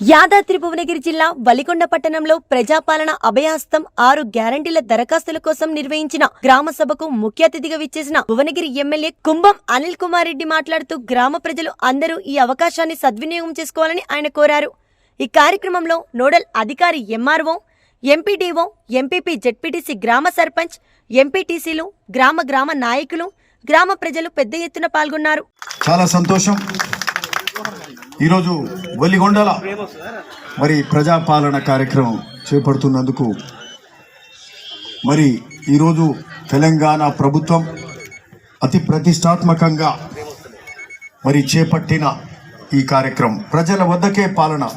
యాదాద్రి భువనగిరి జిల్లా వలికొండ పట్టణంలో ప్రజాపాలన అభయాస్తం ఆరు గ్యారంటీల దరఖాస్తుల కోసం నిర్వహించిన గ్రామ సభకు ముఖ్య అతిథిగా విచ్చేసిన భువనగిరి ఎమ్మెల్యే కుంభం అనిల్ కుమార్ రెడ్డి మాట్లాడుతూ గ్రామ ప్రజలు అందరూ ఈ అవకాశాన్ని సద్వినియోగం చేసుకోవాలని ఆయన కోరారు. ఈ కార్యక్రమంలో నోడల్ అధికారి ఎంఆర్ఓ ఎంపీడీఓ ఎంపీపీ జెడ్పీటీసీ గ్రామ సర్పంచ్ ఎంపీటీసీలు గ్రామ గ్రామ నాయకులు గ్రామ ప్రజలు పెద్ద ఎత్తున పాల్గొన్నారు. చాలా సంతోషం. ఈరోజు వెలిగొండల మరి ప్రజాపాలన కార్యక్రమం చేపడుతున్నందుకు మరి ఈరోజు తెలంగాణ ప్రభుత్వం అతి ప్రతిష్టాత్మకంగా మరి చేపట్టిన ఈ కార్యక్రమం. ప్రజల వద్దకే పాలన.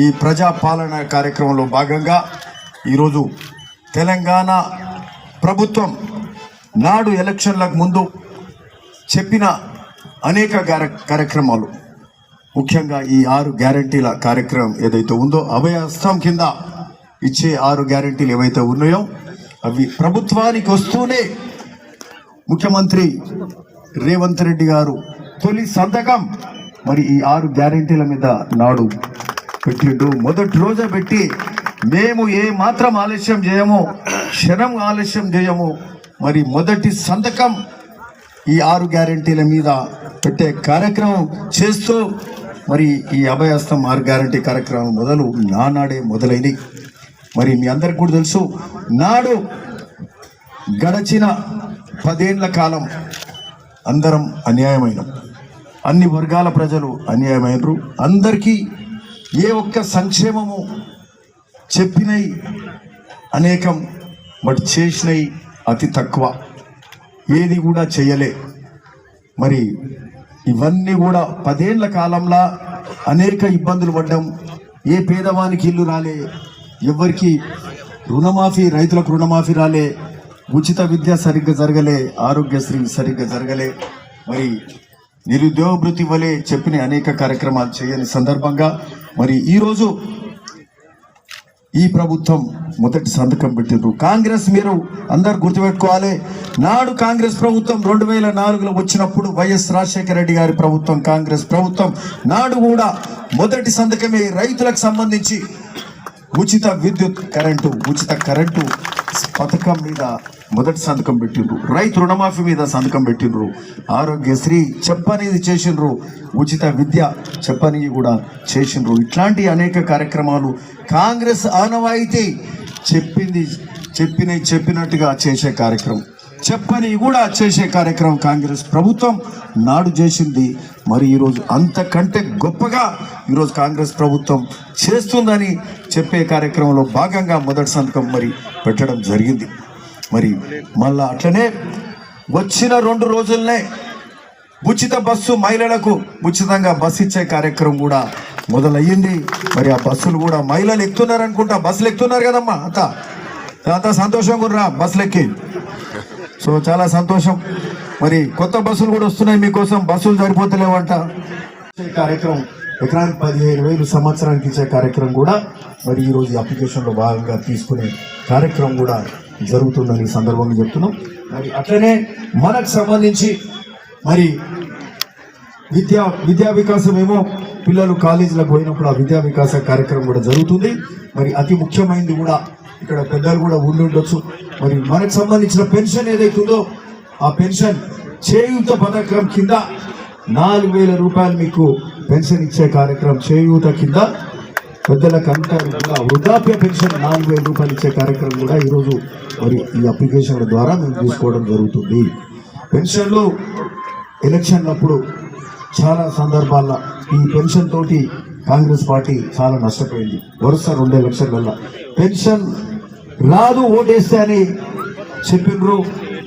ఈ ప్రజాపాలన కార్యక్రమంలో భాగంగా ఈరోజు తెలంగాణ ప్రభుత్వం నాడు ఎలక్షన్లకు ముందు చెప్పిన అనేక కార్యక్రమాలు. ముఖ్యంగా ఈ ఆరు గ్యారంటీల కార్యక్రమం ఏదైతే ఉందో అభయహస్తం కింద ఇచ్చే ఆరు గ్యారంటీలు ఏవైతే ఉన్నాయో అవి ప్రభుత్వానికి వస్తూనే ముఖ్యమంత్రి రేవంత్ రెడ్డి గారు తొలి సంతకం. మరి ఈ ఆరు గ్యారంటీల మీద నాడు పెట్టిండు. మొదటి రోజే పెట్టి మేము ఏ మాత్రం ఆలస్యం చేయము క్షణం ఆలస్యం చేయము. మరి మొదటి సంతకం ఈ ఆరు గ్యారంటీల మీద పెట్టే కార్యక్రమం చేస్తూ మరి ఈ అభయస్తం ఆరు గ్యారంటీ కార్యక్రమం మొదలు నానాడే మొదలైనవి మరి మీ అందరికి కూడా తెలుసు నాడు గడచిన పదేళ్ళ కాలం అందరం అన్యాయమైన. అన్ని వర్గాల ప్రజలు అన్యాయమైనరు. అందరికీ ఏ ఒక్క సంక్షేమము చెప్పినవి అనేకం బట్ చేసినవి అతి తక్కువ. ఏది కూడా చేయలే. మరి ఇవన్నీ కూడా పదేళ్ళ కాలంలో అనేక ఇబ్బందులు పడ్డం. ఏ పేదవానికి ఇల్లు రాలే ఎవరికి రుణమాఫీ రైతులకు రుణమాఫీ రాలే ఉచిత విద్య సరిగ్గా జరగలే ఆరోగ్యశ్రీ సరిగ్గా జరగలే. మరి నిరుద్యోగ వలె చెప్పిన అనేక కార్యక్రమాలు చేయని సందర్భంగా మరి ఈరోజు ఈ ప్రభుత్వం మొదటి సంతకం పెట్టిండ్రు. కాంగ్రెస్ మీరు అందరు గుర్తుపెట్టుకోవాలి. నాడు కాంగ్రెస్ ప్రభుత్వం రెండు వేల నాలుగులో వచ్చినప్పుడు వైఎస్ రాజశేఖర రెడ్డి గారి ప్రభుత్వం కాంగ్రెస్ ప్రభుత్వం. నాడు కూడా మొదటి సంతకమే రైతులకు సంబంధించి ఉచిత విద్యుత్ కరెంటు ఉచిత కరెంటు పథకం మీద మొదటి సంతకం పెట్టిండ్రు. రైతు రుణమాఫీ మీద సంతకం పెట్టిండ్రు. ఆరోగ్యశ్రీ చెప్పనిది చేసిండ్రు. ఉచిత విద్య చెప్పని కూడా చేసిండ్రు. ఇట్లాంటి అనేక కార్యక్రమాలు కాంగ్రెస్ ఆనవాయితీ చెప్పింది చెప్పిన చెప్పినట్టుగా చేసే కార్యక్రమం. చెప్పని కూడా చేసే కార్యక్రమం కాంగ్రెస్ ప్రభుత్వం నాడు చేసింది. మరి ఈరోజు అంతకంటే గొప్పగా ఈరోజు కాంగ్రెస్ ప్రభుత్వం చేస్తుందని చెప్పే కార్యక్రమంలో భాగంగా మొదటి సంతకం మరి పెట్టడం జరిగింది. మరి మళ్ళా అట్లనే వచ్చిన రెండు రోజులనే ఉచిత బస్సు మహిళలకు ఉచితంగా బస్సు ఇచ్చే కార్యక్రమం కూడా మొదలయ్యింది. మరి ఆ బస్సులు కూడా మహిళలు ఎక్కుతున్నారు అనుకుంటా. బస్సులు ఎక్కుతున్నారు కదమ్మా అంత అంత సంతోషంగా రా బస్సులు ఎక్కి సో చాలా సంతోషం. మరి కొత్త బస్సులు కూడా వస్తున్నాయి మీకోసం. బస్సులు సరిపోతలేవంట. కార్యక్రమం ఎకరానికి పదిహేను వేలు సంవత్సరానికి ఇచ్చే కార్యక్రమం కూడా మరి ఈరోజు అప్లికేషన్లో భాగంగా తీసుకునే కార్యక్రమం కూడా జరుగుతుందని సందర్భంగా చెప్తున్నాం. మరి అట్లనే మనకు సంబంధించి మరి విద్యా విద్యా వికాసం ఏమో పిల్లలు కాలేజీలకు పోయినప్పుడు ఆ విద్యా వికాస కార్యక్రమం కూడా జరుగుతుంది. మరి అతి ముఖ్యమైనది కూడా ఇక్కడ పెద్దలు కూడా ఉండి ఉండొచ్చు. మరి మనకు సంబంధించిన పెన్షన్ ఏదైతుందో ఆ పెన్షన్ చేయూత పథకం కింద నాలుగు వేల రూపాయలు మీకు పెన్షన్ ఇచ్చే కార్యక్రమం చేయూత కింద పెద్దలకు అంతా కూడా వృద్ధాప్య పెన్షన్ నాలుగు వేల రూపాయలు ఇచ్చే కార్యక్రమం కూడా ఈరోజు మరి ఈ అప్లికేషన్ల ద్వారా మేము తీసుకోవడం జరుగుతుంది. పెన్షన్లు ఎలక్షన్లప్పుడు చాలా సందర్భాల్లో ఈ పెన్షన్ తోటి కాంగ్రెస్ పార్టీ చాలా నష్టపోయింది. వరుస రెండు వల్ల పెన్షన్ రాదు ఓటేస్తే అని చెప్పిండ్రు.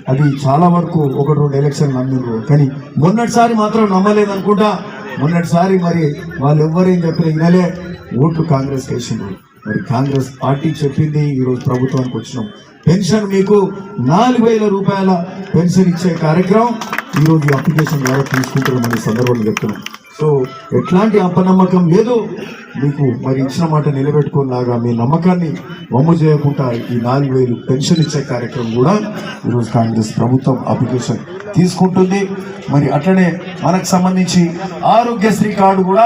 అది చాలా వరకు ఒకటి రెండు ఎలక్షన్ నమ్మిండ్రు. కానీ మొన్నటిసారి మాత్రం నమ్మలేదనుకుంటా. మొన్నటిసారి మరి వాళ్ళు ఎవ్వరేం చెప్పిన ఇనలే ఓట్లు కాంగ్రెస్ వేసిండ్రు. మరి కాంగ్రెస్ పార్టీ చెప్పింది ఈరోజు ప్రభుత్వానికి వచ్చినాం. పెన్షన్ మీకు నాలుగు వేల రూపాయల పెన్షన్ ఇచ్చే కార్యక్రమం ఈరోజు అప్లికేషన్ ద్వారా తీసుకుంటున్నామని సందర్భంలో చెప్తున్నాం. సో ఎట్లాంటి అపనమ్మకం లేదు. మీకు మరి ఇచ్చిన మాట నిలబెట్టుకునేలాగా మీ నమ్మకాన్ని వమ్ము చేయకుండా ఈ నాలుగు వేలు పెన్షన్ ఇచ్చే కార్యక్రమం కూడా ఈరోజు కాంగ్రెస్ ప్రభుత్వం అప్లికేషన్ తీసుకుంటుంది. మరి అట్లనే మనకు సంబంధించి ఆరోగ్యశ్రీ కార్డు కూడా